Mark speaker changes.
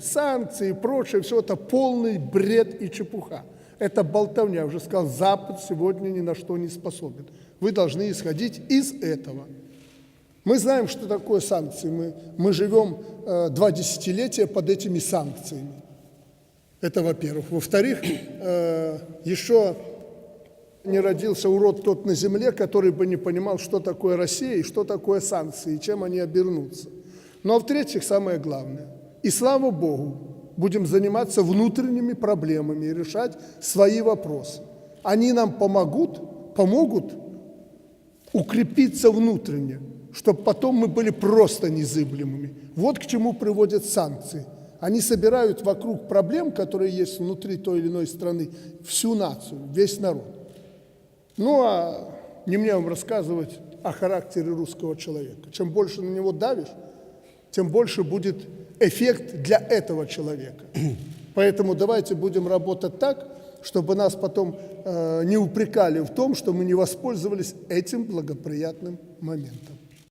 Speaker 1: Санкции и прочее, все это полный бред и чепуха. Это болтовня. Я уже сказал, Запад сегодня ни на что не способен. Вы должны исходить из этого. Мы знаем, что такое санкции. Мы, мы живем э, два десятилетия под этими санкциями. Это во-первых. Во-вторых, э, еще не родился урод тот на земле, который бы не понимал, что такое Россия и что такое санкции, и чем они обернутся. Ну а в-третьих, самое главное, и слава Богу, будем заниматься внутренними проблемами и решать свои вопросы. Они нам помогут, помогут укрепиться внутренне, чтобы потом мы были просто незыблемыми. Вот к чему приводят санкции. Они собирают вокруг проблем, которые есть внутри той или иной страны, всю нацию, весь народ. Ну, а не мне вам рассказывать о характере русского человека. Чем больше на него давишь, тем больше будет эффект для этого человека. Поэтому давайте будем работать так, чтобы нас потом э, не упрекали в том, что мы не воспользовались этим благоприятным моментом.